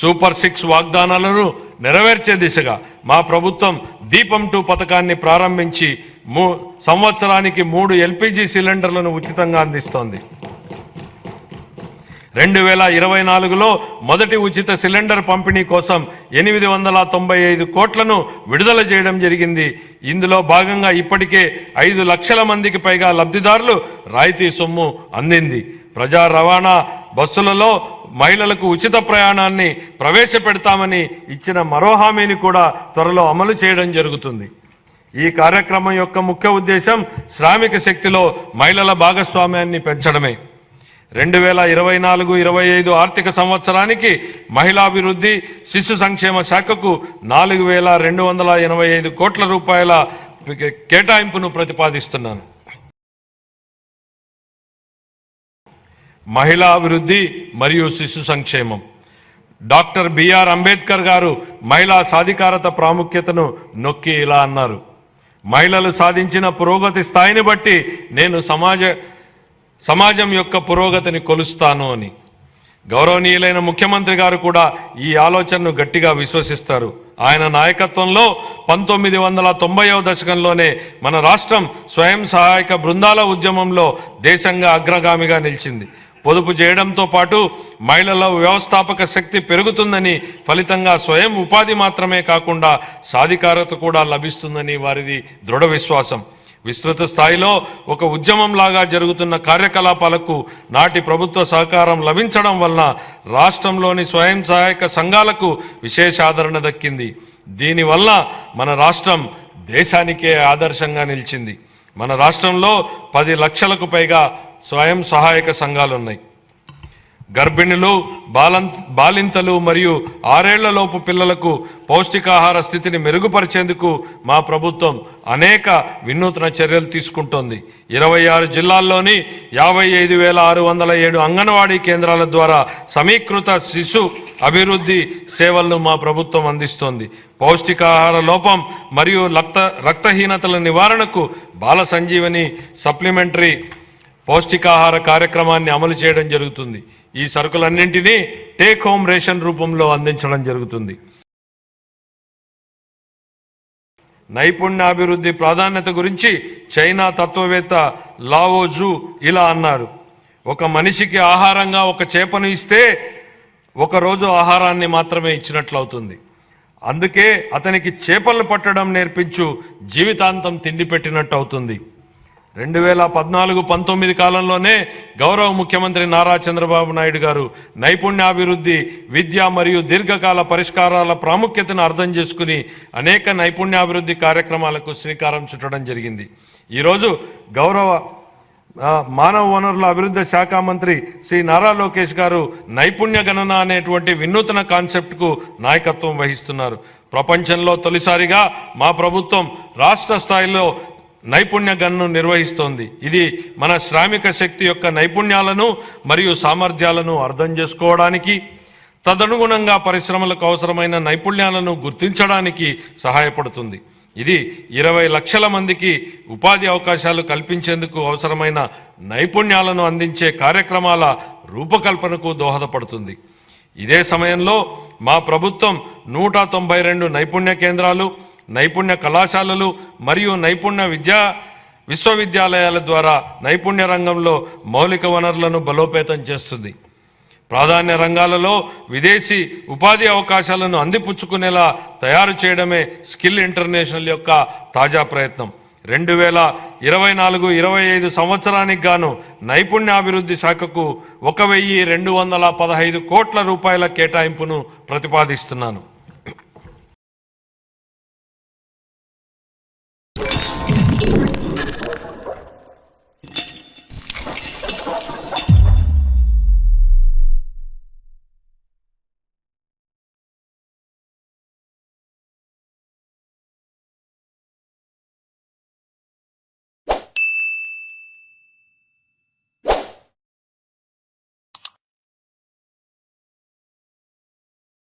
Super six వాగ్దానాలను నెరవేర్చే దిశగా మా ప్రభుత్వం దీపం టూ పథకాన్ని ప్రారంభించి మూ సంవత్సరానికి మూడు ఎల్పిజి సిలిండర్లను ఉచితంగా అందిస్తోంది. రెండు వేల ఇరవై నాలుగులో మొదటి ఉచిత సిలిండర్ పంపిణీ కోసం ఎనిమిది వందల తొంభై ఐదు కోట్లను విడుదల చేయడం జరిగింది. ఇందులో భాగంగా ఇప్పటికే ఐదు లక్షల మందికి పైగా లబ్ధిదారులు రాయితీ సొమ్ము అందింది. ప్రజా రవాణా బస్సులలో మహిళలకు ఉచిత ప్రయాణాన్ని ప్రవేశపెడతామని ఇచ్చిన మరో హామీని కూడా త్వరలో అమలు చేయడం జరుగుతుంది. ఈ కార్యక్రమం యొక్క ముఖ్య ఉద్దేశం శ్రామిక శక్తిలో మహిళల భాగస్వామ్యాన్ని పెంచడమే. రెండు వేల ఇరవై నాలుగు ఇరవై ఐదు ఆర్థిక సంవత్సరానికి మహిళాభివృద్ధి శిశు సంక్షేమ శాఖకు నాలుగు వేల రెండు వందల ఎనభై ఐదు కోట్ల రూపాయల కేటాయింపును ప్రతిపాదిస్తున్నాను. మహిళా అభివృద్ధి మరియు శిశు సంక్షేమం. డాక్టర్ బిఆర్ అంబేద్కర్ గారు మహిళా సాధికారత ప్రాముఖ్యతను నొక్కి ఇలా అన్నారు. మహిళలు సాధించిన పురోగతి స్థాయిని బట్టి నేను సమాజ సమాజం యొక్క పురోగతిని కొలుస్తాను అని. గౌరవనీయులైన ముఖ్యమంత్రి గారు కూడా ఈ ఆలోచనను గట్టిగా విశ్వసిస్తారు. ఆయన నాయకత్వంలో పంతొమ్మిది వందల తొంభైవ దశకంలోనే మన రాష్ట్రం స్వయం సహాయక బృందాల ఉద్యమంలో దేశంగా అగ్రగామిగా నిలిచింది. పొదుపు చేయడంతో పాటు మహిళల వ్యవస్థాపక శక్తి పెరుగుతుందని ఫలితంగా స్వయం ఉపాధి మాత్రమే కాకుండా సాధికారత కూడా లభిస్తుందని వారిది దృఢ విశ్వాసం. విస్తృత స్థాయిలో ఒక ఉద్యమంలాగా జరుగుతున్న కార్యకలాపాలకు నాటి ప్రభుత్వ సహకారం లభించడం వలన రాష్ట్రంలోని స్వయం సహాయక సంఘాలకు విశేష ఆదరణ దక్కింది. దీనివల్ల మన రాష్ట్రం దేశానికే ఆదర్శంగా నిలిచింది. మన రాష్ట్రంలో పది లక్షలకు పైగా స్వయం సహాయక సంఘాలు ఉన్నాయి గర్భిణులు బాలం బాలింతలు మరియు ఆరేళ్ళలోపు పిల్లలకు పౌష్టికాహార స్థితిని మెరుగుపరిచేందుకు మా ప్రభుత్వం అనేక వినూత్న చర్యలు తీసుకుంటోంది. ఇరవై ఆరు జిల్లాల్లోని యాభై ఐదు వేల ఆరు వందల ఏడు అంగన్వాడీ కేంద్రాల ద్వారా సమీకృత శిశు అభివృద్ధి సేవలను మా ప్రభుత్వం అందిస్తోంది. పౌష్టికాహార లోపం మరియు రక్త రక్తహీనతల నివారణకు బాల సంజీవని సప్లిమెంటరీ పౌష్టికాహార కార్యక్రమాన్ని అమలు చేయడం జరుగుతుంది. ఈ సరుకులన్నింటినీ టేక్ హోమ్ రేషన్ రూపంలో అందించడం జరుగుతుంది. నైపుణ్యాభివృద్ధి ప్రాధాన్యత గురించి చైనా తత్వవేత్త లావోజు ఇలా అన్నారు. ఒక మనిషికి ఆహారంగా ఒక చేపను ఇస్తే ఒకరోజు ఆహారాన్ని మాత్రమే ఇచ్చినట్లవుతుంది. అందుకే అతనికి చేపలు పట్టడం నేర్పించు జీవితాంతం తిండి పెట్టినట్టు అవుతుంది రెండు వేల పద్నాలుగు పంతొమ్మిది కాలంలోనే గౌరవ ముఖ్యమంత్రి నారా చంద్రబాబు నాయుడు గారు నైపుణ్యాభివృద్ధి విద్య మరియు దీర్ఘకాల పరిష్కారాల ప్రాముఖ్యతను అర్థం చేసుకుని అనేక నైపుణ్యాభివృద్ధి కార్యక్రమాలకు శ్రీకారం చుట్టడం జరిగింది. ఈరోజు గౌరవ మానవ వనరుల అభివృద్ధి శాఖ మంత్రి శ్రీ నారా లోకేష్ గారు నైపుణ్య గణన అనేటువంటి వినూతన కాన్సెప్ట్కు నాయకత్వం వహిస్తున్నారు. ప్రపంచంలో తొలిసారిగా మా ప్రభుత్వం రాష్ట్ర స్థాయిలో నైపుణ్య గన్ను నిర్వహిస్తోంది. ఇది మన శ్రామిక శక్తి యొక్క నైపుణ్యాలను మరియు సామర్థ్యాలను అర్థం చేసుకోవడానికి తదనుగుణంగా పరిశ్రమలకు అవసరమైన నైపుణ్యాలను గుర్తించడానికి సహాయపడుతుంది. ఇది ఇరవై లక్షల మందికి ఉపాధి అవకాశాలు కల్పించేందుకు అవసరమైన నైపుణ్యాలను అందించే కార్యక్రమాల రూపకల్పనకు దోహదపడుతుంది. ఇదే సమయంలో మా ప్రభుత్వం నూట తొంభై రెండు నైపుణ్య కేంద్రాలు నైపుణ్య కళాశాలలు మరియు నైపుణ్య విద్యా విశ్వవిద్యాలయాల ద్వారా నైపుణ్య రంగంలో మౌలిక వనరులను బలోపేతం చేస్తుంది. ప్రాధాన్య రంగాలలో విదేశీ ఉపాధి అవకాశాలను అందిపుచ్చుకునేలా తయారు చేయడమే స్కిల్ ఇంటర్నేషనల్ యొక్క తాజా ప్రయత్నం. రెండు వేల ఇరవై నాలుగు ఇరవై ఐదు సంవత్సరానికి గాను నైపుణ్యాభివృద్ధి శాఖకు ఒక వెయ్యి రెండు వందల పదహైదు కోట్ల రూపాయల కేటాయింపును ప్రతిపాదిస్తున్నాను.